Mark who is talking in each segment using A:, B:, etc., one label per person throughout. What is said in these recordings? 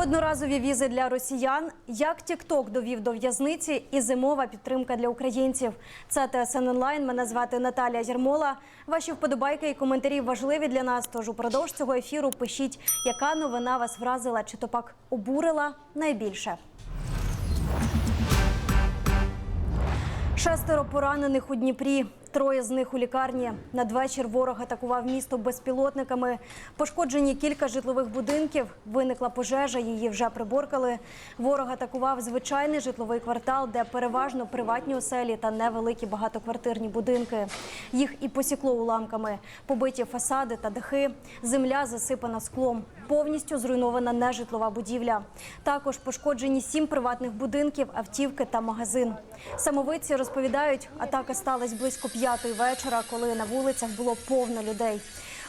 A: Одноразові візи для росіян, як Тікток довів до в'язниці і зимова підтримка для українців. Це ТСН онлайн. Мене звати Наталія Єрмола. Ваші вподобайки і коментарі важливі для нас. Тож упродовж цього ефіру пишіть, яка новина вас вразила чи то пак обурила найбільше. Шестеро поранених у Дніпрі. Троє з них у лікарні. Надвечір ворог атакував місто безпілотниками. Пошкоджені кілька житлових будинків. Виникла пожежа, її вже приборкали. Ворог атакував звичайний житловий квартал, де переважно приватні оселі та невеликі багатоквартирні будинки. Їх і посікло уламками. Побиті фасади та дахи. Земля засипана склом. Повністю зруйнована нежитлова будівля. Також пошкоджені сім приватних будинків, автівки та магазин. Самовидці розповідають, атака сталася близько п'ятої вечора, коли на вулицях було повно людей.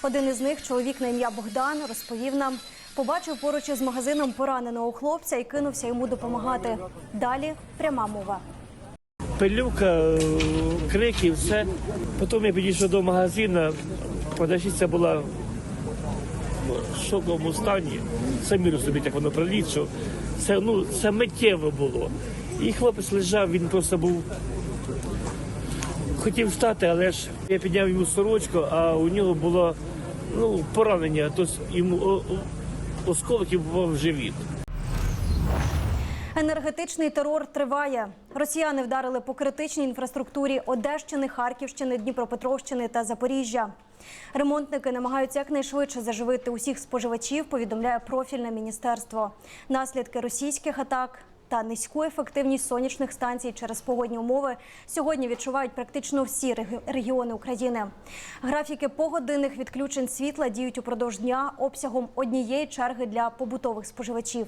A: Один із них, чоловік на ім'я Богдан, розповів нам, побачив поруч із магазином пораненого хлопця і кинувся йому допомагати. Далі пряма мова.
B: Пилюка, е, крики, все. Потім я підійшов до магазину, продавщиця була в шоковому стані. Самі розумієте, як воно проліт, що це, ну, це миттєво було. І хлопець лежав, він просто був. Хотів встати, але ж я підняв йому сорочку, а у нього було ну, поранення, тобто йому о- о- осколків був в живіт.
A: Енергетичний терор триває. Росіяни вдарили по критичній інфраструктурі Одещини, Харківщини, Дніпропетровщини та Запоріжжя. Ремонтники намагаються якнайшвидше заживити усіх споживачів. Повідомляє профільне міністерство. Наслідки російських атак та низьку ефективність сонячних станцій через погодні умови сьогодні відчувають практично всі регіони України. Графіки погодинних відключень світла діють упродовж дня обсягом однієї черги для побутових споживачів.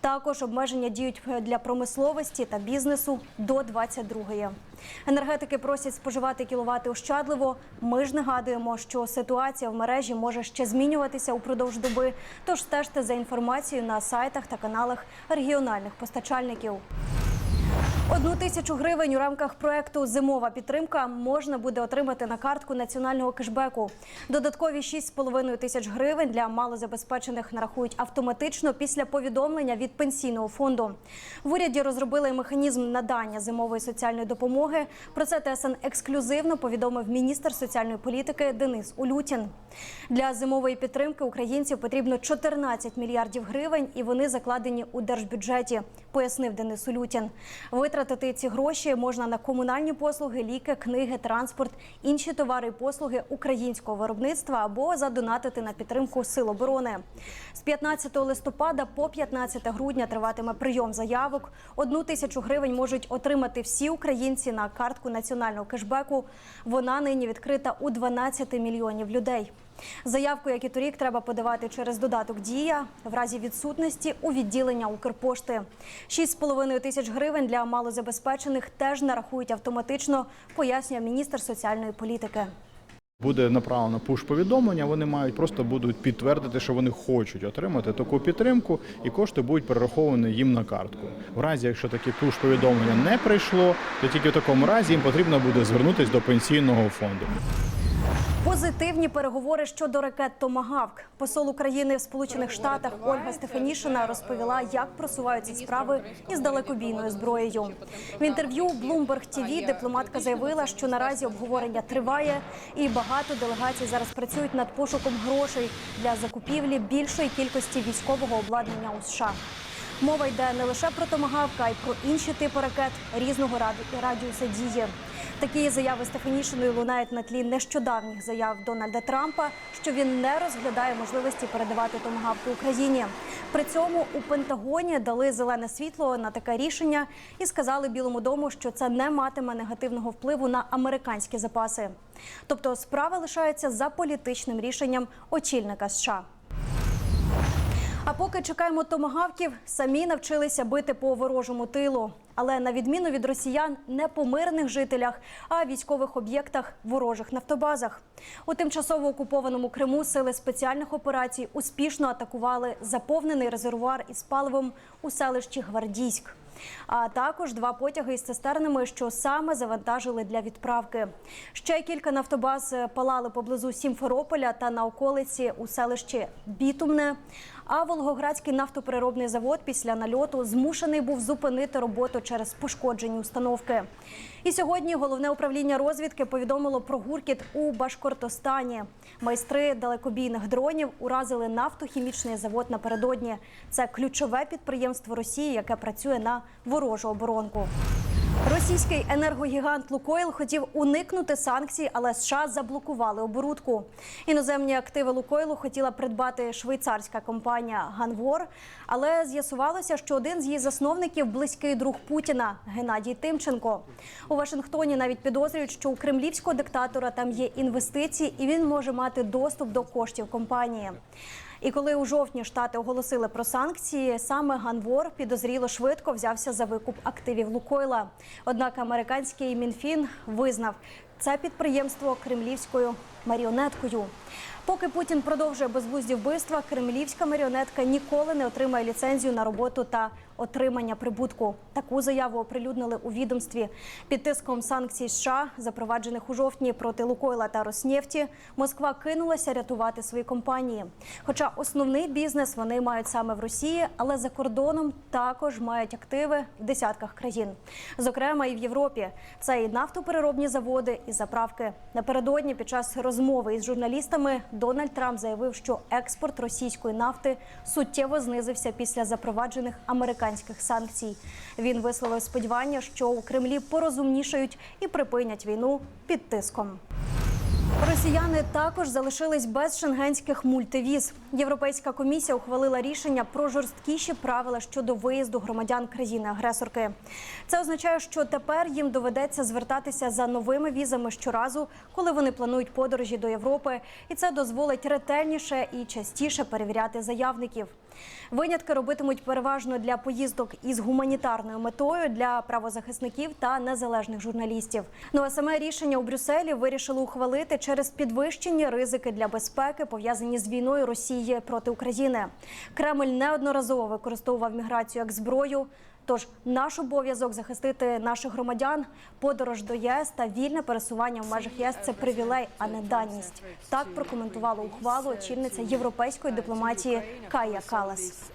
A: Також обмеження діють для промисловості та бізнесу до 22-ї. Енергетики просять споживати кіловати ощадливо. Ми ж нагадуємо, що ситуація в мережі може ще змінюватися упродовж доби. Тож стежте за інформацією на сайтах та каналах регіональних постачальників. Одну тисячу гривень у рамках проекту Зимова підтримка можна буде отримати на картку національного кешбеку. Додаткові 6,5 тисяч гривень для малозабезпечених нарахують автоматично після повідомлення від пенсійного фонду. В уряді розробили механізм надання зимової соціальної допомоги. Про це ТСН ексклюзивно повідомив міністр соціальної політики Денис Улютін. Для зимової підтримки українців потрібно 14 мільярдів гривень, і вони закладені у держбюджеті, пояснив Денис Улютін. Витратити ці гроші можна на комунальні послуги, ліки, книги, транспорт, інші товари і послуги українського виробництва або задонатити на підтримку сил оборони. З 15 листопада по 15 грудня триватиме прийом заявок. Одну тисячу гривень можуть отримати всі українці на картку національного кешбеку. Вона нині відкрита у 12 мільйонів людей. Заявку, як і торік, треба подавати через додаток Дія в разі відсутності у відділення Укрпошти. 6,5 тисяч гривень для малозабезпечених теж нарахують автоматично, пояснює міністр соціальної політики.
C: Буде направлено пуш-повідомлення. Вони мають просто будуть підтвердити, що вони хочуть отримати таку підтримку, і кошти будуть перераховані їм на картку. В разі, якщо таке пуш-повідомлення не прийшло, то тільки в такому разі їм потрібно буде звернутися до пенсійного фонду.
A: Позитивні переговори щодо ракет Томагавк. Посол України в Сполучених Штатах Ольга Стефанішина розповіла, як просуваються справи із далекобійною зброєю. В інтерв'ю Bloomberg TV дипломатка заявила, що наразі обговорення триває, і багато делегацій зараз працюють над пошуком грошей для закупівлі більшої кількості військового обладнання у США. Мова йде не лише про томагавка, а й про інші типи ракет різного раді- радіуса дії. Такі заяви Стефанішиної лунають на тлі нещодавніх заяв Дональда Трампа, що він не розглядає можливості передавати томагавки Україні. При цьому у Пентагоні дали зелене світло на таке рішення і сказали Білому дому, що це не матиме негативного впливу на американські запаси. Тобто справа лишається за політичним рішенням очільника США. А поки чекаємо томагавків, самі навчилися бити по ворожому тилу. Але на відміну від росіян, не по мирних жителях, а військових об'єктах ворожих нафтобазах. У тимчасово окупованому Криму сили спеціальних операцій успішно атакували заповнений резервуар із паливом у селищі Гвардійськ. А також два потяги із цистернами, що саме завантажили для відправки. Ще кілька нафтобаз е, палали поблизу Сімферополя та на околиці у селищі Бітумне. А Волгоградський нафтопереробний завод після нальоту змушений був зупинити роботу через пошкоджені установки. І сьогодні головне управління розвідки повідомило про гуркіт у Башкортостані. Майстри далекобійних дронів уразили нафтохімічний завод напередодні. Це ключове підприємство Росії, яке працює на ворожу оборонку. Російський енергогігант Лукойл хотів уникнути санкцій, але США заблокували оборудку. Іноземні активи Лукойлу хотіла придбати швейцарська компанія Ганвор, але з'ясувалося, що один з її засновників близький друг Путіна Геннадій Тимченко. У Вашингтоні навіть підозрюють, що у кремлівського диктатора там є інвестиції, і він може мати доступ до коштів компанії. І коли у жовтні штати оголосили про санкції, саме Ганвор підозріло швидко взявся за викуп активів Лукойла. Однак американський мінфін визнав це підприємство кремлівською маріонеткою. Поки Путін продовжує безглузді вбивства, кремлівська маріонетка ніколи не отримає ліцензію на роботу та отримання прибутку. Таку заяву оприлюднили у відомстві. Під тиском санкцій США, запроваджених у жовтні проти Лукойла та Роснефті, Москва кинулася рятувати свої компанії. Хоча основний бізнес вони мають саме в Росії, але за кордоном також мають активи в десятках країн, зокрема і в Європі. Це і нафтопереробні заводи, і заправки. Напередодні під час розмови із журналістами Дональд Трамп заявив, що експорт російської нафти суттєво знизився після запроваджених американських санкцій. Він висловив сподівання, що у Кремлі порозумнішають і припинять війну під тиском. Росіяни також залишились без шенгенських мультивіз. Європейська комісія ухвалила рішення про жорсткіші правила щодо виїзду громадян країни-агресорки. Це означає, що тепер їм доведеться звертатися за новими візами щоразу, коли вони планують подорожі до Європи, і це дозволить ретельніше і частіше перевіряти заявників. Винятки робитимуть переважно для поїздок із гуманітарною метою для правозахисників та незалежних журналістів. Ну а саме рішення у Брюсселі вирішили ухвалити через підвищені ризики для безпеки, пов'язані з війною Росії проти України. Кремль неодноразово використовував міграцію як зброю. Тож наш обов'язок захистити наших громадян, подорож до ЄС та вільне пересування в межах ЄС це привілей, а не даність. Так прокоментувала ухвалу очільниця європейської дипломатії Кая Калас.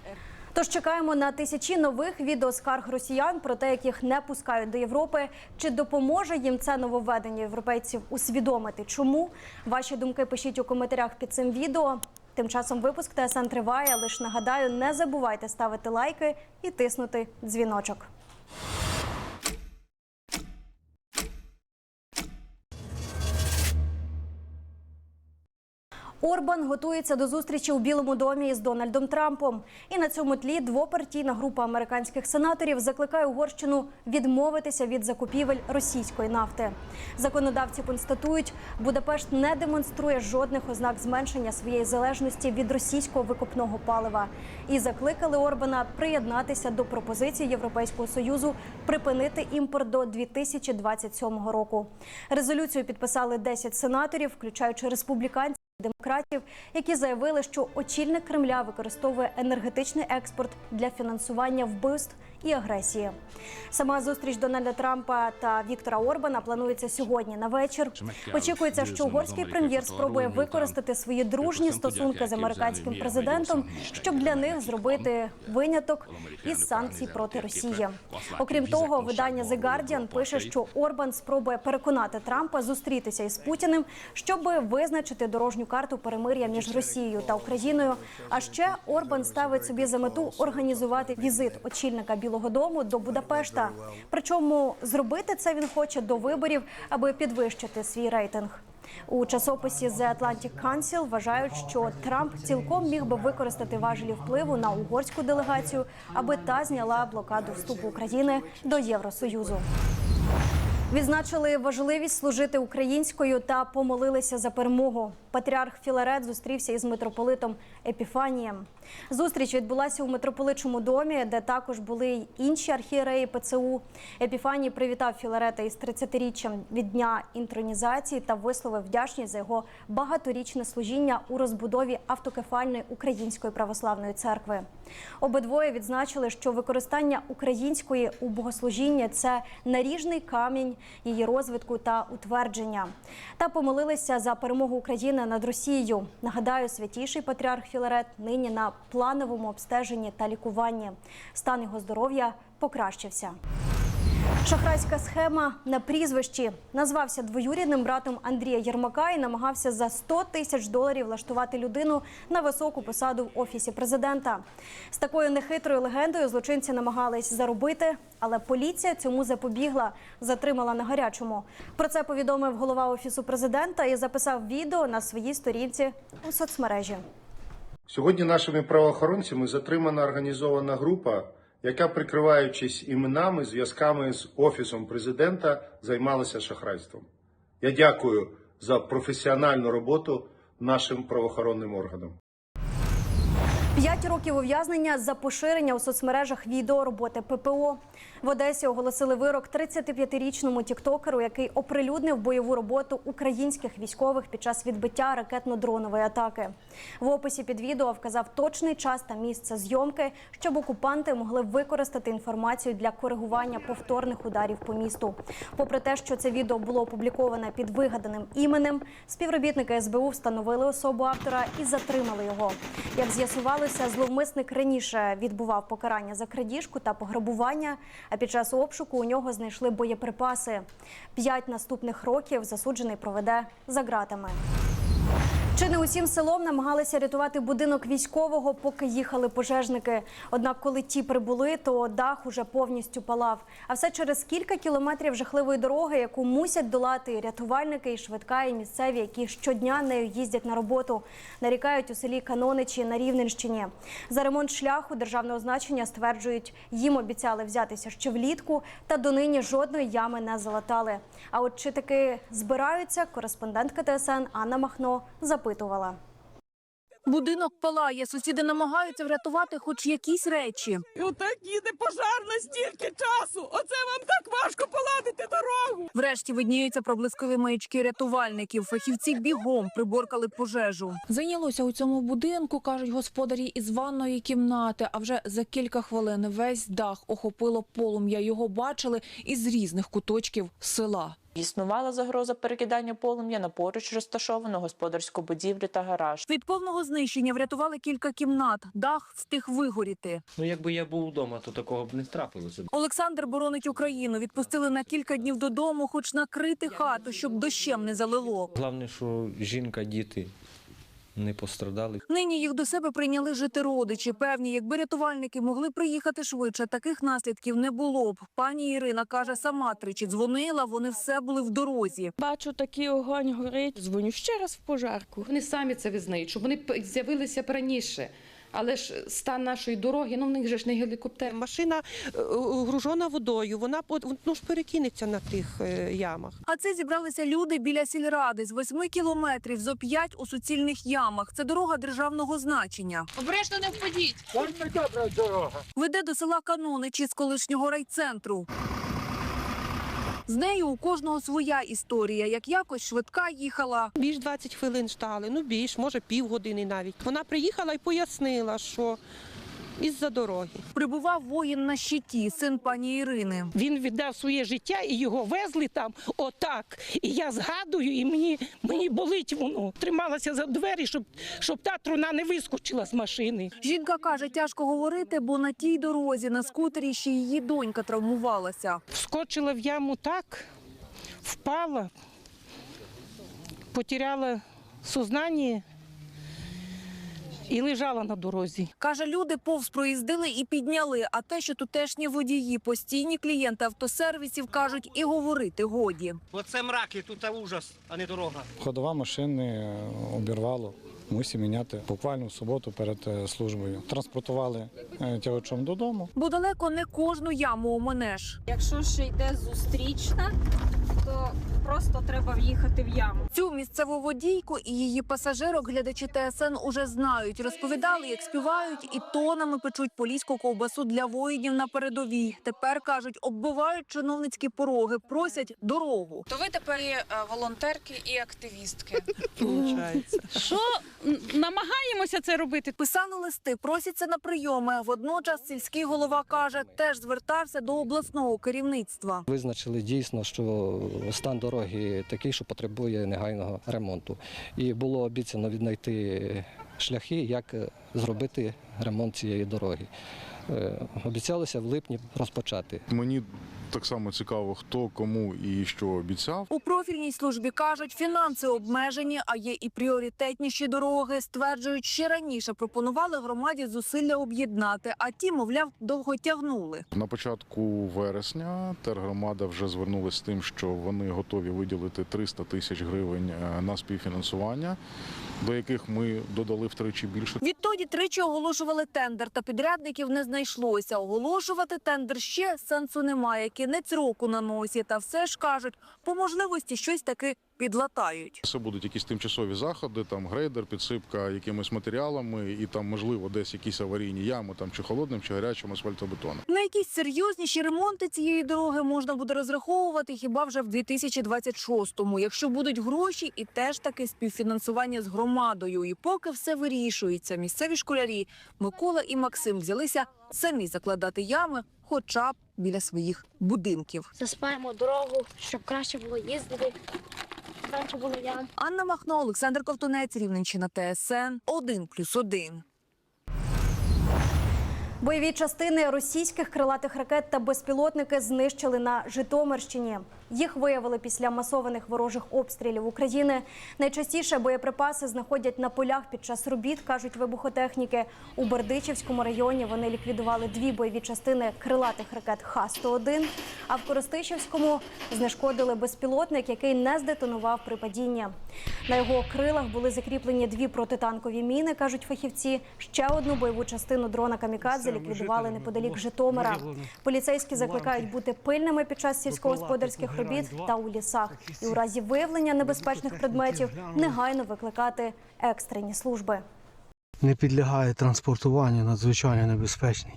A: Тож чекаємо на тисячі нових відеоскарг росіян про те, як їх не пускають до Європи. Чи допоможе їм це нововведення європейців усвідомити? Чому ваші думки пишіть у коментарях під цим відео? Тим часом випуск ТСН триває. Лиш нагадаю, не забувайте ставити лайки і тиснути дзвіночок. Орбан готується до зустрічі у Білому домі із Дональдом Трампом. І на цьому тлі двопартійна група американських сенаторів закликає Угорщину відмовитися від закупівель російської нафти. Законодавці констатують, Будапешт не демонструє жодних ознак зменшення своєї залежності від російського викопного палива і закликали Орбана приєднатися до пропозиції Європейського союзу припинити імпорт до 2027 року. Резолюцію підписали 10 сенаторів, включаючи республіканців. Демократів, які заявили, що очільник Кремля використовує енергетичний експорт для фінансування вбивств і агресії. Сама зустріч Дональда Трампа та Віктора Орбана планується сьогодні на вечір. Очікується, що угорський прем'єр спробує використати свої дружні стосунки з американським президентом, щоб для них зробити виняток із санкцій проти Росії. Окрім того, видання The Guardian пише, що Орбан спробує переконати Трампа зустрітися із Путіним, щоб визначити дорожню карту перемир'я між Росією та Україною. А ще Орбан ставить собі за мету організувати візит очільника Білого Дому до Будапешта. Причому зробити це він хоче до виборів, аби підвищити свій рейтинг. У часописі The Atlantic Council вважають, що Трамп цілком міг би використати важелі впливу на угорську делегацію, аби та зняла блокаду вступу України до Євросоюзу. Відзначили важливість служити українською та помолилися за перемогу. Патріарх Філарет зустрівся із митрополитом Епіфанієм. Зустріч відбулася у митрополичому домі, де також були й інші архієреї ПЦУ. Епіфаній привітав Філарета із 30-річчям від дня інтронізації та висловив вдячність за його багаторічне служіння у розбудові автокефальної української православної церкви. Обидвоє відзначили, що використання української у богослужінні це наріжний камінь її розвитку та утвердження. Та помолилися за перемогу України над Росією. Нагадаю, святіший патріарх Філарет нині на плановому обстеженні та лікуванні. Стан його здоров'я покращився. Шахрайська схема на прізвищі назвався двоюрідним братом Андрія Єрмака і намагався за 100 тисяч доларів влаштувати людину на високу посаду в офісі президента. З такою нехитрою легендою злочинці намагались заробити, але поліція цьому запобігла, затримала на гарячому. Про це повідомив голова офісу президента і записав відео на своїй сторінці у соцмережі.
D: Сьогодні нашими правоохоронцями затримана організована група, яка, прикриваючись іменами, зв'язками з офісом президента, займалася шахрайством. Я дякую за професіональну роботу нашим правоохоронним органам.
A: П'ять років ув'язнення за поширення у соцмережах відео роботи ППО. В Одесі оголосили вирок 35-річному тіктокеру, який оприлюднив бойову роботу українських військових під час відбиття ракетно-дронової атаки. В описі під відео вказав точний час та місце зйомки, щоб окупанти могли використати інформацію для коригування повторних ударів по місту. Попри те, що це відео було опубліковане під вигаданим іменем, співробітники СБУ встановили особу автора і затримали його. Як з'ясувалося, зловмисник раніше відбував покарання за крадіжку та пограбування. А під час обшуку у нього знайшли боєприпаси. П'ять наступних років засуджений проведе за ґратами. Чи не усім селом намагалися рятувати будинок військового, поки їхали пожежники. Однак, коли ті прибули, то дах уже повністю палав. А все через кілька кілометрів жахливої дороги, яку мусять долати рятувальники, і швидка, і місцеві, які щодня нею їздять на роботу. Нарікають у селі Каноничі на Рівненщині. За ремонт шляху державного значення стверджують, їм обіцяли взятися ще влітку, та донині жодної ями не залатали. А от чи таки збираються, кореспондентка ТСН Анна Махно запитувала.
E: Будинок палає, сусіди намагаються врятувати хоч якісь речі.
F: І отак їде пожарна стільки часу. Оце вам так важко поладити дорогу.
E: Врешті видніються проблискові маячки рятувальників. Фахівці бігом приборкали пожежу. Зайнялося у цьому будинку, кажуть господарі із ванної кімнати. А вже за кілька хвилин весь дах охопило полум'я. Його бачили із різних куточків села.
G: Існувала загроза перекидання полум'я на поруч розташовану господарську будівлю та гараж.
E: Від повного знищення врятували кілька кімнат. Дах встиг вигоріти.
H: Ну, якби я був вдома, то такого б не трапилося.
E: Олександр боронить Україну. Відпустили на кілька днів додому, хоч накрити хату, щоб дощем не залило.
H: Головне, що жінка, діти не пострадали.
E: Нині їх до себе прийняли жити родичі. Певні, якби рятувальники могли приїхати швидше, таких наслідків не було б. Пані Ірина каже, сама тричі дзвонила, вони все були в дорозі.
I: Бачу, такий огонь горить. Дзвоню ще раз в пожарку.
J: Вони самі це визнають, що вони п- з'явилися раніше. Але ж стан нашої дороги, ну в них же ж не гелікоптер.
K: Машина е, гружена водою, вона по- ну, ж перекинеться на тих е, ямах.
E: А це зібралися люди біля сільради з восьми кілометрів зо п'ять у суцільних ямах. Це дорога державного значення.
F: Обережно не впадіть.
E: Веде до села Каноничі з колишнього райцентру. З нею у кожного своя історія. Як якось швидка їхала.
K: Більш 20 хвилин ждали, ну більш, може півгодини навіть. Вона приїхала і пояснила, що із-за дороги.
E: Прибував воїн на щиті, син пані Ірини.
L: Він віддав своє життя і його везли там отак. І я згадую, і мені, мені болить воно. Трималася за двері, щоб, щоб та труна не вискочила з машини.
E: Жінка каже, тяжко говорити, бо на тій дорозі на скутері ще її донька травмувалася.
L: Вскочила в яму так, впала, потеряла сознання і лежала на дорозі.
E: Каже, люди повз проїздили і підняли. А те, що тутешні водії, постійні клієнти автосервісів кажуть, і говорити годі.
M: Оце мраки, тут ужас, а не дорога.
C: Ходова машини е, обірвало. Мусі міняти буквально в суботу перед е, службою. Транспортували е, тягачом додому.
E: Бо далеко не кожну яму оминеш.
I: Якщо ще йде зустрічна, просто треба в'їхати в яму.
E: Цю місцеву водійку і її пасажирок глядачі ТСН уже знають. Розповідали, як співають і тонами печуть поліську ковбасу для воїнів на передовій. Тепер кажуть, оббивають чиновницькі пороги, просять дорогу. То ви тепер і волонтерки і активістки.
I: Що намагаємося це робити?
E: Писали листи, просяться на прийоми. Водночас сільський голова каже, теж звертався до обласного керівництва.
H: Визначили дійсно, що стан дороги такий, що потребує негайного ремонту. І було обіцяно віднайти шляхи, як е, зробити ремонт цієї дороги. Обіцялися Обіцялося в липні розпочати.
N: Мені так само цікаво, хто кому і що обіцяв.
E: У профільній службі кажуть, фінанси обмежені, а є і пріоритетніші дороги. Стверджують, ще раніше пропонували громаді зусилля об'єднати, а ті, мовляв, довго тягнули.
N: На початку вересня тергромада вже звернулася з тим, що вони готові виділити 300 тисяч гривень е, на співфінансування, до яких ми додали втричі більше.
E: Відтоді тричі оголошували тендер, та підрядників не знайшлося. Оголошувати тендер ще сенсу немає. Кінець року на носі. Та все ж кажуть, по можливості щось таки підлатають.
N: Це будуть якісь тимчасові заходи, там грейдер, підсипка якимись матеріалами, і там можливо десь якісь аварійні ями, там чи холодним, чи гарячим асфальтобетоном.
E: На якісь серйозніші ремонти цієї дороги можна буде розраховувати хіба вже в 2026-му, якщо будуть гроші і теж таки співфінансування з громадою. І поки все вирішується, місцеві школярі Микола і Максим взялися самі закладати ями, хоча б біля своїх будинків.
O: Заспаємо дорогу, щоб краще було їздити. Краще було я.
E: Анна Махно, Олександр Ковтунець, Рівненщина, ТСН 1+,1.
A: Бойові частини російських крилатих ракет та безпілотники знищили на Житомирщині. Їх виявили після масованих ворожих обстрілів України. Найчастіше боєприпаси знаходять на полях під час робіт, кажуть вибухотехніки. У Бердичівському районі вони ліквідували дві бойові частини крилатих ракет Х-101, а в Коростишівському знешкодили безпілотник, який не здетонував при падінні. На його крилах були закріплені дві протитанкові міни, кажуть фахівці. Ще одну бойову частину дрона Камікадзе ліквідували неподалік Житомира. Поліцейські закликають бути пильними під час сільськогосподарських робіт та у лісах. І у разі виявлення небезпечних предметів негайно викликати екстрені служби.
P: не підлягає транспортуванню, надзвичайно небезпечний.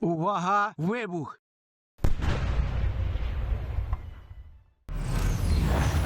P: Увага! Вибух!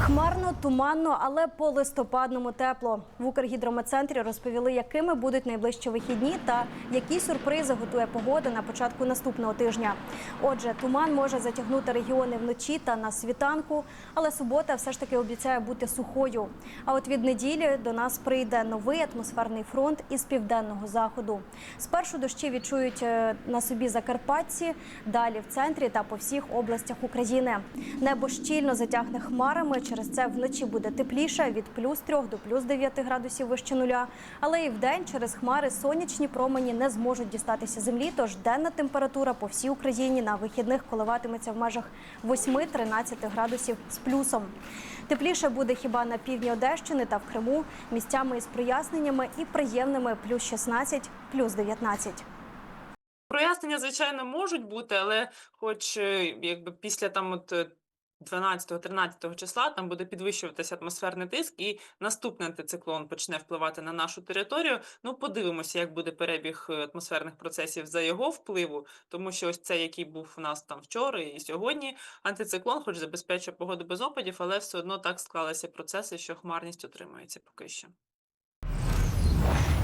A: Хмарно, туманно, але по листопадному тепло. В Укргідрометцентрі розповіли, якими будуть найближчі вихідні та які сюрпризи готує погода на початку наступного тижня. Отже, туман може затягнути регіони вночі та на світанку, але субота все ж таки обіцяє бути сухою. А от від неділі до нас прийде новий атмосферний фронт із південного заходу. Спершу дощі відчують е, на собі закарпатці, далі в центрі та по всіх областях України. Небо щільно затягне хмарами. Через це вночі буде тепліше від плюс 3 до плюс 9 градусів вище нуля. Але і вдень через хмари сонячні промені не зможуть дістатися землі. Тож денна температура по всій Україні на вихідних коливатиметься в межах 8-13 градусів з плюсом. Тепліше буде хіба на півдні Одещини та в Криму місцями із проясненнями і приємними плюс 16, плюс 19.
Q: Прояснення, звичайно, можуть бути, але хоч е, якби після там от е, 12-13 числа там буде підвищуватися атмосферний тиск, і наступний антициклон почне впливати на нашу територію. Ну, подивимося, як буде перебіг е, атмосферних процесів за його впливу, тому що ось цей, який був у нас там вчора і сьогодні, антициклон, хоч забезпечує погоду без опадів, але все одно так склалися процеси, що хмарність утримується поки що.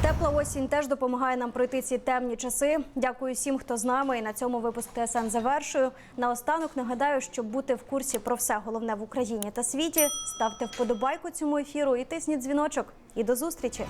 A: Тепла осінь теж допомагає нам пройти ці темні часи. Дякую всім, хто з нами. І на цьому випуск ТСН завершую. Наостанок нагадаю, щоб бути в курсі про все головне в Україні та світі. Ставте вподобайку цьому ефіру і тисніть дзвіночок. І до зустрічі.